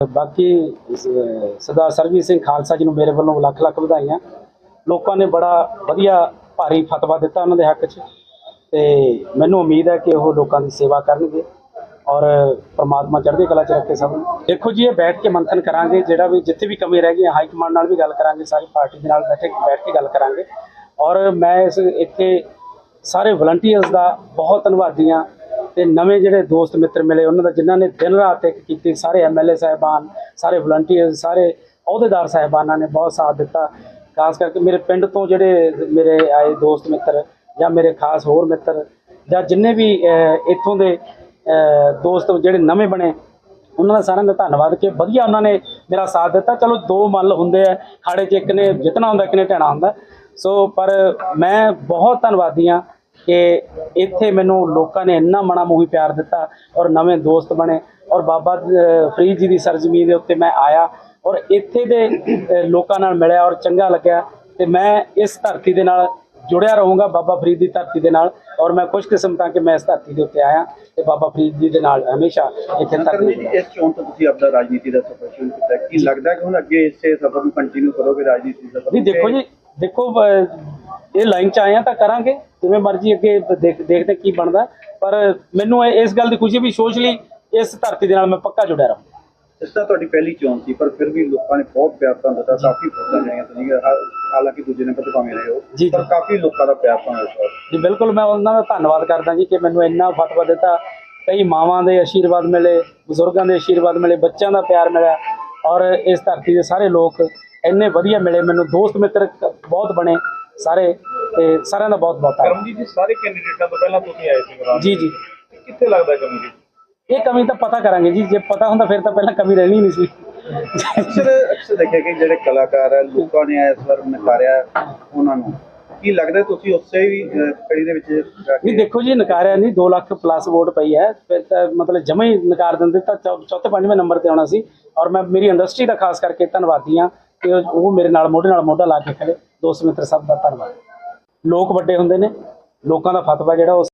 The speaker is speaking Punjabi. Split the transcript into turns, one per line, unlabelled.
ਬਾਕੀ ਸਰਦਾਰ ਸਰਜੀਤ ਸਿੰਘ ਖਾਲਸਾ ਜੀ ਨੂੰ ਮੇਰੇ ਵੱਲੋਂ ਲੱਖ ਲੱਖ ਵਧਾਈਆਂ। ਲੋਕਾਂ ਨੇ ਬੜਾ ਵਧੀਆ ਭਾਰੀ ਫਤਵਾ ਦਿੱਤਾ ਉਹਨਾਂ ਦੇ ਹੱਕ 'ਚ। ਤੇ ਮੈਨੂੰ ਉਮੀਦ ਹੈ ਕਿ ਉਹ ਲੋਕਾਂ ਦੀ ਸੇਵਾ ਕਰਨਗੇ ਔਰ ਪ੍ਰਮਾਤਮਾ ਚੜ੍ਹਦੀ ਕਲਾ 'ਚ ਰੱਖੇ ਸਭ ਨੂੰ। ਦੇਖੋ ਜੀ, ਇਹ ਬੈਠ ਕੇ ਮੰਥਨ ਕਰਾਂਗੇ, ਜਿਹੜਾ ਵੀ ਜਿੱਥੇ ਵੀ ਕਮੀ ਰਹਿ ਗਈ, ਹਾਈ ਕਮਾਂਡ ਨਾਲ ਵੀ ਗੱਲ ਕਰਾਂਗੇ, ਸਾਰੀ ਪਾਰਟੀ ਦੇ ਨਾਲ ਬੈਠੇ ਬੈਠ ਕੇ ਗੱਲ ਕਰਾਂਗੇ। ਔਰ ਮੈਂ ਇਸ ਇੱਥੇ ਸਾਰੇ ਵਲੰਟੀਅਰਸ ਦਾ ਬਹੁਤ ਧੰਨਵਾਦੀ ਹਾਂ। ਤੇ ਨਵੇਂ ਜਿਹੜੇ ਦੋਸਤ ਮਿੱਤਰ ਮਿਲੇ, ਉਹਨਾਂ ਦਾ ਜਿਨ੍ਹਾਂ ਨੇ ਦਿਨ ਰਾਤ ਇੱਕ ਕੀਤੀ, ਸਾਰੇ ਐਮਐਲਏ ਸਾਹਿਬਾਨ, ਸਾਰੇ ਵਲੰਟੀਅਰਸ ਸਾਰੇ ਅਹੁਦੇਦਾਰ ਸਾਹਿਬਾਨਾਂ ਨੇ ਬਹੁਤ ਸਾਥ ਦਿੱਤਾ। ਖਾਸ ਕਰਕੇ ਮੇਰੇ ਪਿੰਡ ਤੋਂ ਜਿਹੜੇ ਮੇਰੇ ਆਏ ਦੋਸਤ ਮਿੱਤਰ ਜਾਂ ਮੇਰੇ ਖਾਸ ਹੋਰ ਮਿੱਤਰ ਜਾਂ ਜਿੰਨੇ ਵੀ ਇੱਥੋਂ ਦੇ ਦੋਸਤ ਜਿਹੜੇ ਨਵੇਂ ਬਣੇ, ਉਹਨਾਂ ਦਾ ਸਾਰਿਆਂ ਦਾ ਧੰਨਵਾਦ ਕਿ ਵਧੀਆ ਉਹਨਾਂ ਨੇ ਮੇਰਾ ਸਾਥ ਦਿੱਤਾ। ਚਲੋ ਦੋ ਮੱਲ ਹੁੰਦੇ ਆ, ਖਾੜੇ 'ਚ ਇੱਕ ਨੇ ਜਿੱਤਣਾ ਹੁੰਦਾ, ਇੱਕ ਨੇ ਢਹਿਣਾ ਹੁੰਦਾ। ਸੋ ਪਰ ਮੈਂ ਬਹੁਤ ਧੰਨਵਾਦੀ ਹਾਂ ਕਿ ਇੱਥੇ ਮੈਨੂੰ ਲੋਕਾਂ ਨੇ ਇੰਨਾ ਮਣਾ ਮੋਹੀ ਪਿਆਰ ਦਿੱਤਾ ਔਰ ਨਵੇਂ ਦੋਸਤ ਬਣੇ ਔਰ ਬਾਬਾ ਫਰੀਦ ਜੀ ਦੀ ਸਰਜ਼ਮੀਨ ਦੇ ਉੱਤੇ ਮੈਂ ਆਇਆ ਔਰ ਇੱਥੇ ਦੇ ਲੋਕਾਂ ਨਾਲ ਮਿਲਿਆ ਔਰ ਚੰਗਾ ਲੱਗਿਆ ਤੇ ਮੈਂ ਇਸ ਧਰਤੀ ਦੇ ਨਾਲ ਜੁੜਿਆ ਰਹੂੰਗਾ ਬਾਬਾ ਫਰੀਦ ਦੀ ਧਰਤੀ ਦੇ ਨਾਲ ਔਰ ਮੈਂ ਖੁਸ਼ਕਿਸਮਤ ਹਾਂ ਕਿ ਮੈਂ ਇਸ ਧਰਤੀ ਦੇ ਉੱਤੇ ਆਇਆ ਤੇ ਬਾਬਾ ਫਰੀਦ ਜੀ ਦੇ ਨਾਲ ਹਮੇਸ਼ਾ ਇੱਥੇ ਤੱਕ
ਇਸ ਚੋਣ ਤੋਂ ਤੁਸੀਂ ਆਪਦਾ ਰਾਜਨੀਤੀ ਦਾ ਸਫ਼ਰ ਸ਼ੁਰੂ ਕੀਤਾ। ਕੀ ਲੱਗਦਾ ਕਿ ਹੁਣ ਅੱਗੇ ਇਸੇ ਸਫ਼ਰ ਨੂੰ ਕੰਟੀਨਿਊ ਕਰੋਗੇ ਰਾਜਨੀਤੀ ਦਾ ਸਫ਼ਰ?
ਨਹੀਂ ਦੇਖੋ ਜੀ ਦੇਖੋ ਇਹ ਲਾਈਨ ਚ ਆਏ ਆ ਤਾਂ ਕਰਾਂਗੇ ਜਿਵੇਂ ਮਰਜ਼ੀ ਅੱਗੇ ਦੇਖ- ਦੇਖਦੇ ਕੀ ਬਣਦਾ। ਪਰ ਮੈਨੂੰ ਇਸ ਗੱਲ ਦੀ ਖੁਸ਼ੀ ਵੀ ਸੋਸ਼ਲੀ ਇਸ ਧਰਤੀ ਦੇ ਨਾਲ ਮੈਂ ਪੱਕਾ ਜੁੜਿਆ ਰਹਾਂ।
ਇਸ ਤਰ੍ਹਾਂ ਤੁਹਾਡੀ ਪਹਿਲੀ ਚੋਣ ਸੀ ਪਰ ਫਿਰ ਵੀ ਲੋਕਾਂ ਨੇ ਬਹੁਤ ਪਿਆਰ ਤੁਹਾਨੂੰ ਦਿੱਤਾ ਕਾਫੀ ਫੋਟਾਂ ਜਿਹੜੀਆਂ ਤੁਸੀਂ ਹਾਲਾਂਕਿ ਦੂਜੇ ਨੰਬਰ ਤੇ ਭਾਵੇਂ ਰਹੇ ਹੋ। ਪਰ ਕਾਫੀ ਲੋਕਾਂ ਦਾ ਪਿਆਰ ਤੁਹਾਨੂੰ ਵਾਰ।
ਜੀ ਬਿਲਕੁਲ ਮੈਂ ਉਹਨਾਂ ਦਾ ਧੰਨਵਾਦ ਕਰਦਾ ਜੀ ਕਿ ਮੈਨੂੰ ਇੰਨਾ ਫਤਵਾ ਦਿੱਤਾ। ਕਈ ਮਾਵਾਂ ਦੇ ਆਸ਼ੀਰਵਾਦ ਮਿਲੇ ਬਜ਼ੁਰਗਾਂ ਦੇ ਆਸ਼ੀਰਵਾਦ ਮਿਲੇ ਬੱਚਿਆਂ ਦਾ ਪਿਆਰ ਮਿਲਿਆ ਔਰ ਇਸ ਧਰਤੀ ਦੇ ਸਾਰੇ ਲੋਕ ਇੰਨੇ ਵਧੀਆ ਮਿਲੇ ਮੈਨੂੰ ਦੋਸਤ ਮਿੱਤਰ ਬਹੁਤ ਬਣੇ। ਸਾਰੇ ਤੇ ਸਾਰਿਆਂ ਦਾ ਬਹੁਤ ਬਹੁਤ ਧੰਨਵਾਦ।
ਕਰਮਜੀਤ ਜੀ ਸਾਰੇ ਕੈਂਡੀਡੇਟਾਂ ਤੋਂ ਪਹਿਲਾਂ ਤੁਸੀਂ ਆਏ ਸੀ ਮੈਦਾਨ
ਜੀ ਜੀ।
ਕਿੱਥੇ ਲੱਗਦਾ ਕਮੀ
ਇਹ ਕਮੀ ਤਾਂ ਪਤਾ ਕਰਾਂਗੇ ਜੀ ਜੇ ਪਤਾ ਹੁੰਦਾ ਫਿਰ ਤਾਂ ਪਹਿਲਾਂ ਕਮੀ ਰਹਿਣੀ ਨਹੀਂ ਸੀ।
ਅਕਸਰ ਅਕਸਰ ਦੇਖਿਆ ਕਿ ਜਿਹੜੇ ਕਲਾਕਾਰ ਹੈ ਲੋਕਾਂ ਨੇ ਇਸ ਵਾਰ ਨਕਾਰਿਆ ਉਹਨਾਂ ਨੂੰ। ਕੀ ਲੱਗਦਾ ਤੁਸੀਂ ਉਸੇ ਵੀ ਕੜੀ ਦੇ ਵਿੱਚ
ਨਹੀਂ ਦੇਖੋ ਜੀ ਨਕਾਰਿਆ ਨਹੀਂ 2 ਲੱਖ ਪਲੱਸ ਵੋਟ ਪਈ ਹੈ। ਫਿਰ ਤਾਂ ਮਤਲਬ ਜਮਾ ਹੀ ਨਕਾਰ ਦਿੰਦੇ ਤਾਂ ਚੌਥੇ ਪੰਜਵੇਂ ਨੰਬਰ ਤੇ ਆਉਣਾ ਸੀ। ਔਰ ਮੈਂ ਮੇਰੀ ਇੰਡਸਟਰੀ ਦਾ ਖਾਸ ਕਰਕੇ ਧੰਨਵਾਦੀ ਹਾਂ ਕਿ ਉਹ ਮੇਰੇ ਨਾਲ ਮੋਢੇ ਨਾਲ ਮੋਢਾ ਲਾ ਕੇ ਖੜੇ। ਦੋਸਤ ਮਿੱਤਰ ਸਭ ਦਾ ਧੰਨਵਾਦ। ਲੋਕ ਵੱਡੇ ਹੁੰਦੇ ਨੇ ਲੋਕਾਂ ਦਾ ਫਤਵਾ ਜਿਹੜਾ ਉਹ